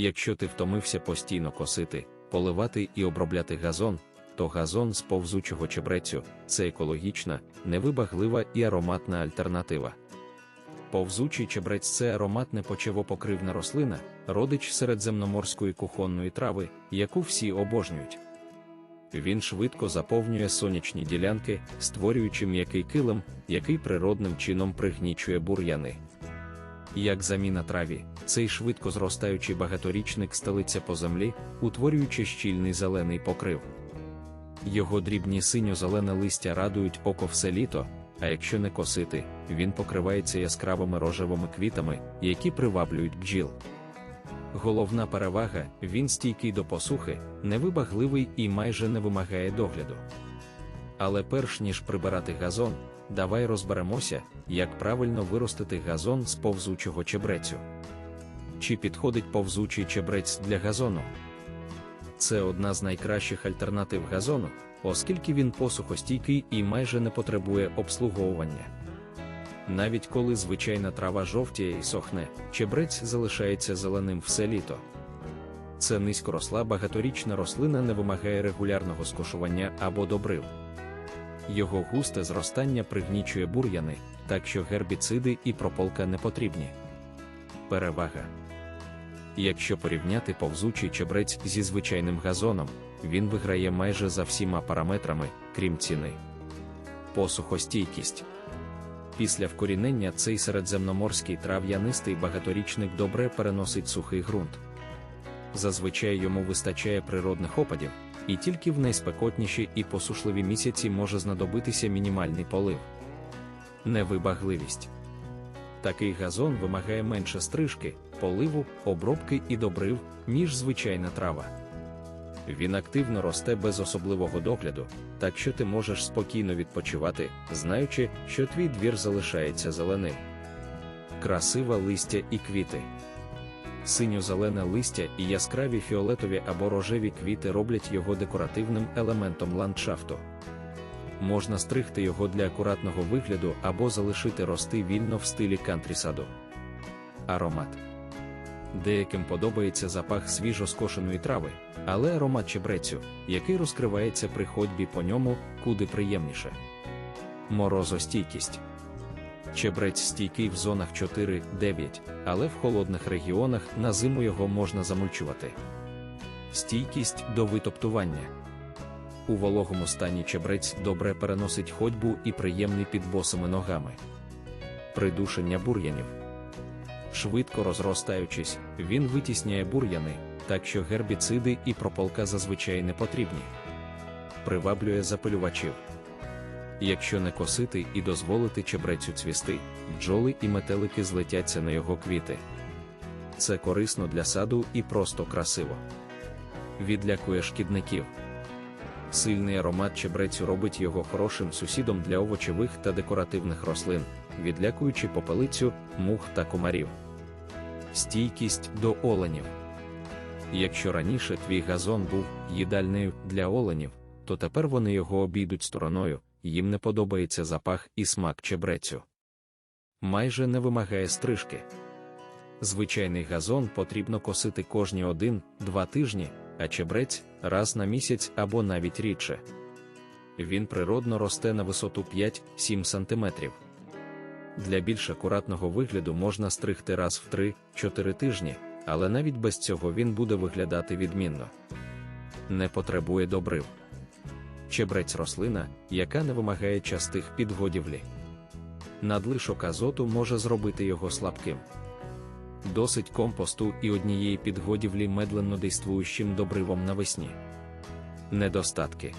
Якщо ти втомився постійно косити, поливати і обробляти газон, то газон з повзучого чебрецю це екологічна, невибаглива і ароматна альтернатива. Повзучий чебрець це ароматне почевопокривна рослина, родич середземноморської кухонної трави, яку всі обожнюють. Він швидко заповнює сонячні ділянки, створюючи м'який килим, який природним чином пригнічує бур'яни. Як заміна траві, цей швидко зростаючий багаторічник стелиться по землі, утворюючи щільний зелений покрив. Його дрібні синьо-зелене листя радують око все літо, а якщо не косити, він покривається яскравими рожевими квітами, які приваблюють бджіл. Головна перевага він стійкий до посухи, невибагливий і майже не вимагає догляду. Але перш ніж прибирати газон, давай розберемося, як правильно виростити газон з повзучого чебрецю. Чи підходить повзучий чебрець для газону? Це одна з найкращих альтернатив газону, оскільки він посухостійкий і майже не потребує обслуговування. Навіть коли звичайна трава жовтіє і сохне, чебрець залишається зеленим все літо. Це низькоросла багаторічна рослина не вимагає регулярного скошування або добрив. Його густе зростання пригнічує бур'яни, так що гербіциди і прополка не потрібні. Перевага. Якщо порівняти повзучий чебрець зі звичайним газоном, він виграє майже за всіма параметрами, крім ціни. Посухостійкість. Після вкорінення цей середземноморський трав'янистий багаторічник добре переносить сухий ґрунт. Зазвичай йому вистачає природних опадів, і тільки в найспекотніші і посушливі місяці може знадобитися мінімальний полив. Невибагливість. Такий газон вимагає менше стрижки, поливу, обробки і добрив, ніж звичайна трава. Він активно росте без особливого догляду, так що ти можеш спокійно відпочивати, знаючи, що твій двір залишається зеленим. Красиве листя і квіти. Синьо-зелене листя і яскраві фіолетові або рожеві квіти роблять його декоративним елементом ландшафту. Можна стригти його для акуратного вигляду або залишити рости вільно в стилі кантрісаду. Аромат. Деяким подобається запах свіжо скошеної трави, але аромат чебрецю, який розкривається при ходьбі по ньому, куди приємніше. Морозостійкість. Чебрець стійкий в зонах 4-9, але в холодних регіонах на зиму його можна замульчувати. Стійкість до витоптування. У вологому стані чебрець добре переносить ходьбу і приємний під босими ногами. Придушення бур'янів. Швидко розростаючись, він витісняє бур'яни, так що гербіциди і прополка зазвичай не потрібні. Приваблює запилювачів. Якщо не косити і дозволити чебрецю цвісти, бджоли і метелики злетяться на його квіти. Це корисно для саду і просто красиво. Відлякує шкідників. Сильний аромат чебрецю робить його хорошим сусідом для овочевих та декоративних рослин, відлякуючи попелицю, мух та комарів. Стійкість до оленів. Якщо раніше твій газон був їдальнею для оленів, то тепер вони його обійдуть стороною, їм не подобається запах і смак чебрецю. Майже не вимагає стрижки. Звичайний газон потрібно косити кожні один-два тижні, а чебрець раз на місяць або навіть рідше. Він природно росте на висоту 5-7 см. Для більш акуратного вигляду можна стригти раз в 3-4 тижні, але навіть без цього він буде виглядати відмінно. Не потребує добрив. Чебрець рослина, яка не вимагає частих підгодівлі. Надлишок азоту може зробити його слабким. Досить компосту і однієї підгодівлі медленно действуючим добривом навесні. Недостатки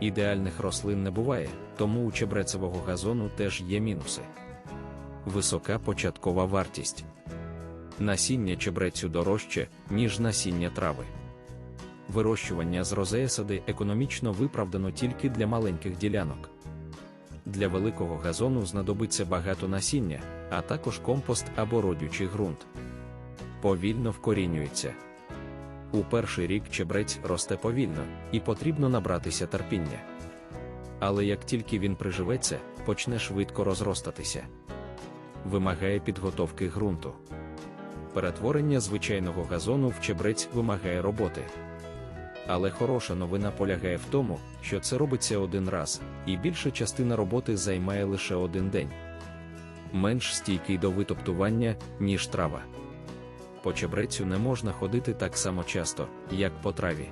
ідеальних рослин не буває, тому у чебрецевого газону теж є мінуси. Висока початкова вартість. Насіння чебрецю дорожче, ніж насіння трави. Вирощування з розеясади економічно виправдано тільки для маленьких ділянок. Для великого газону знадобиться багато насіння, а також компост або родючий ґрунт. Повільно вкорінюється. У перший рік чебрець росте повільно, і потрібно набратися терпіння. Але як тільки він приживеться, почне швидко розростатися. Вимагає підготовки ґрунту. Перетворення звичайного газону в чебрець вимагає роботи. Але хороша новина полягає в тому, що це робиться один раз, і більша частина роботи займає лише один день. Менш стійкий до витоптування, ніж трава. По чебрецю не можна ходити так само часто, як по траві.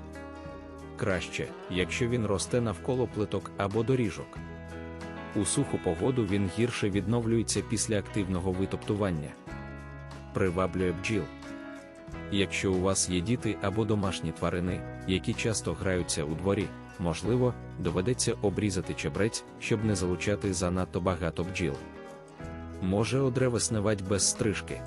Краще, якщо він росте навколо плиток або доріжок. У суху погоду він гірше відновлюється після активного витоптування. Приваблює бджіл. Якщо у вас є діти або домашні тварини, які часто граються у дворі, можливо, доведеться обрізати чебрець, щоб не залучати занадто багато бджіл. Може одревесневать без стрижки.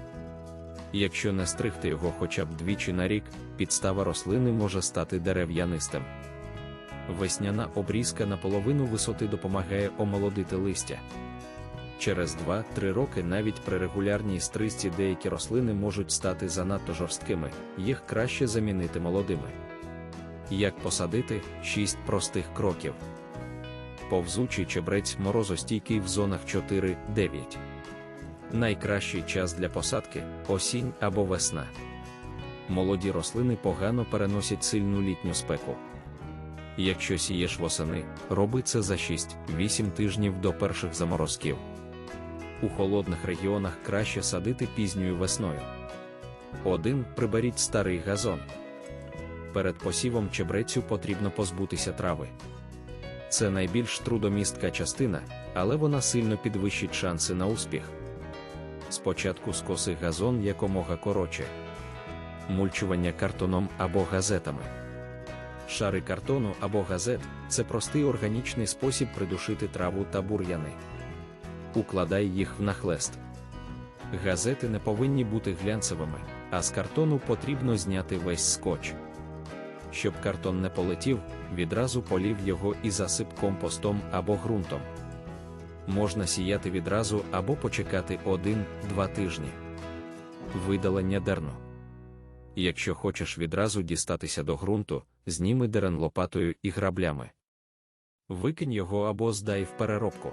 Якщо не стригти його хоча б двічі на рік, підстава рослини може стати дерев'янистим. Весняна обрізка на половину висоти допомагає омолодити листя. Через 2-3 роки навіть при регулярній стрижці деякі рослини можуть стати занадто жорсткими, їх краще замінити молодими. Як посадити 6 простих кроків. Повзучий чебрець морозостійкий в зонах 4-9. Найкращий час для посадки осінь або весна. Молоді рослини погано переносять сильну літню спеку. Якщо сієш восени, роби це за 6-8 тижнів до перших заморозків. У холодних регіонах краще садити пізньою весною. 1. Приберіть старий газон. Перед посівом чебрецю потрібно позбутися трави. Це найбільш трудомістка частина, але вона сильно підвищить шанси на успіх. Спочатку скоси газон якомога коротше, мульчування картоном або газетами. Шари картону або газет це простий органічний спосіб придушити траву та бур'яни. Укладай їх в нахлест. Газети не повинні бути глянцевими, а з картону потрібно зняти весь скотч. Щоб картон не полетів, відразу полів його і засип компостом або ґрунтом. Можна сіяти відразу або почекати 1-2 тижні. Видалення дерну. Якщо хочеш відразу дістатися до ґрунту, зніми дерен лопатою і граблями. Викинь його або здай в переробку.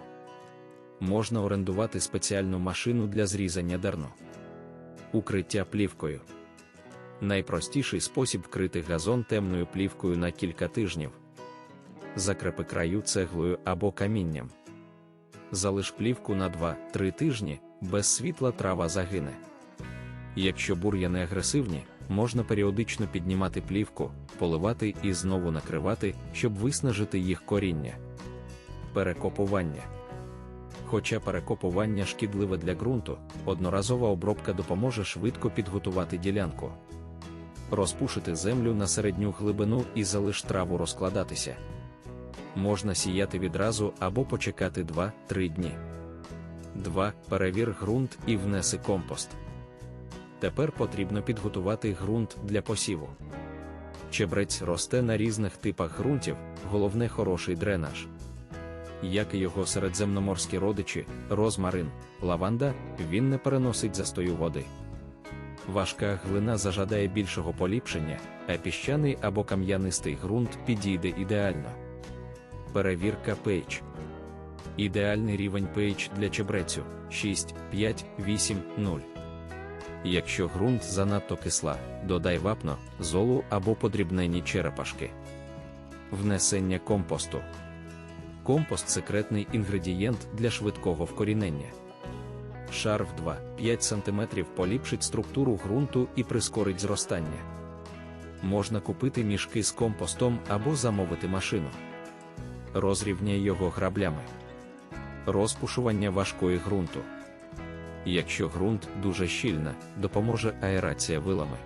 Можна орендувати спеціальну машину для зрізання дерну. Укриття плівкою. Найпростіший спосіб вкрити газон темною плівкою на кілька тижнів. Закрепи краю цеглою або камінням. Залиш плівку на 2-3 тижні, без світла трава загине. Якщо бур'яни агресивні, можна періодично піднімати плівку, поливати і знову накривати, щоб виснажити їх коріння. Перекопування. Хоча перекопування шкідливе для ґрунту, одноразова обробка допоможе швидко підготувати ділянку. Розпушити землю на середню глибину і залиш траву розкладатися. Можна сіяти відразу або почекати 2-3 дні. 2. Перевір ґрунт і внеси компост. Тепер потрібно підготувати ґрунт для посіву. Чебрець росте на різних типах ґрунтів, головне хороший дренаж. Як і його середземноморські родичі, розмарин, лаванда, він не переносить застою води. Важка глина зажадає більшого поліпшення, а піщаний або кам'янистий ґрунт підійде ідеально. Перевірка pH. Ідеальний рівень pH для чебрецю 6, 5, 8, 0. Якщо ґрунт занадто кисла, додай вапно, золу або подрібнені черепашки. Внесення компосту. Компост секретний інгредієнт для швидкого вкорінення. Шар в 2-5 см поліпшить структуру ґрунту і прискорить зростання. Можна купити мішки з компостом або замовити машину. Розрівняй його граблями. Розпушування важкої ґрунту. Якщо ґрунт дуже щільна, допоможе аерація вилами.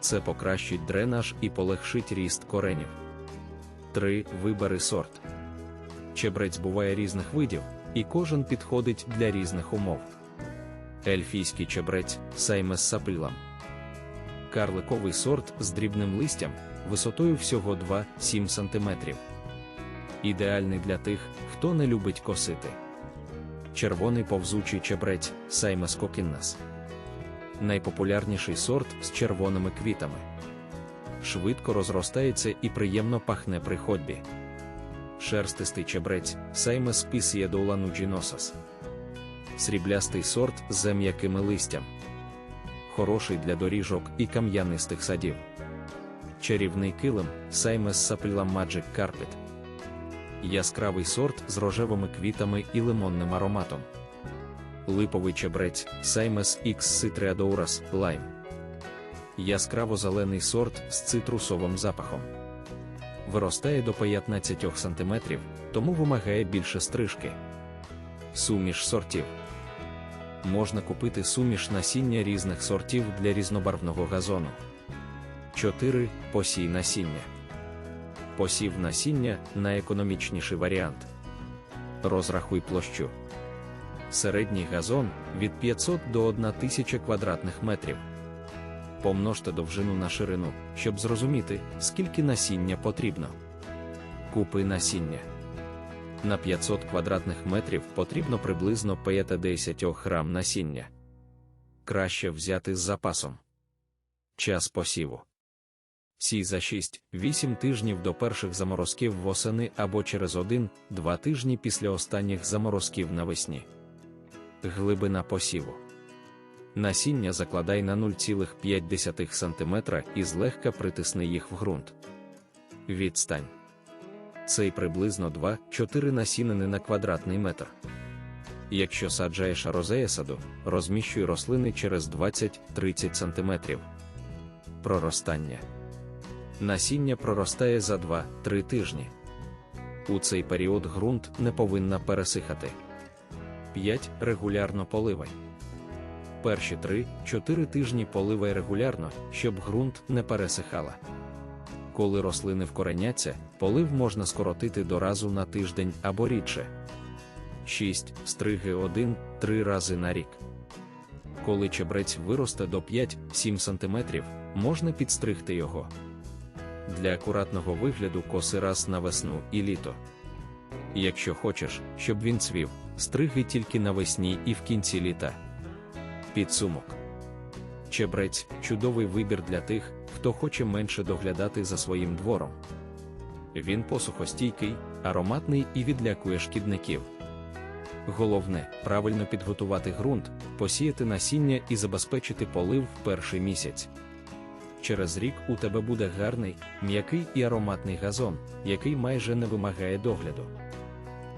Це покращить дренаж і полегшить ріст коренів. 3. Вибери сорт. Чебрець буває різних видів, і кожен підходить для різних умов. Ельфійський чебрець Саймес сапилам. Карликовий сорт з дрібним листям, висотою всього 2-7 см. Ідеальний для тих, хто не любить косити. Червоний повзучий чебрець Саймес кокіннас. Найпопулярніший сорт з червоними квітами. Швидко розростається і приємно пахне при ходьбі. Шерстистий чебрець Саймес пісієдоулануджіносас. Сріблястий сорт з м'якими листям. хороший для доріжок і кам'янистих садів. Чарівний килим Саймес Сапріла Magic Carpet. Яскравий сорт з рожевими квітами і лимонним ароматом. Липовий чебрець Саймес X Citriadoras Lime. Яскраво-зелений сорт з цитрусовим запахом. Виростає до 15 см, тому вимагає більше стрижки. Суміш сортів. Можна купити суміш насіння різних сортів для різнобарвного газону. 4. Посій насіння. Посів насіння найекономічніший варіант. Розрахуй площу. Середній газон від 500 до 1000 квадратних метрів. Помножте довжину на ширину, щоб зрозуміти, скільки насіння потрібно. Купи насіння. На 500 квадратних метрів потрібно приблизно 50 грам насіння. Краще взяти з запасом. Час посіву. Сій за 6-8 тижнів до перших заморозків восени або через 1-2 тижні після останніх заморозків навесні. Глибина посіву. Насіння закладай на 0,5 см і злегка притисни їх в ґрунт. Відстань. Цей приблизно 2-4 насінини на квадратний метр. Якщо саджаєш розея розміщуй рослини через 20-30 см. Проростання. Насіння проростає за 2-3 тижні. У цей період ґрунт не повинна пересихати. 5. Регулярно поливай. Перші 3-4 тижні поливай регулярно, щоб ґрунт не пересихала. Коли рослини вкореняться, полив можна скоротити до разу на тиждень або рідше. 6. Стриги 1-3 рази на рік. Коли чебрець виросте до 5-7 см, можна підстригти його. Для акуратного вигляду коси раз на весну і літо. Якщо хочеш, щоб він цвів, стриги тільки навесні і в кінці літа. Підсумок. Чебрець чудовий вибір для тих, хто хоче менше доглядати за своїм двором. Він посухостійкий, ароматний і відлякує шкідників. Головне правильно підготувати ґрунт, посіяти насіння і забезпечити полив в перший місяць. Через рік у тебе буде гарний, м'який і ароматний газон, який майже не вимагає догляду.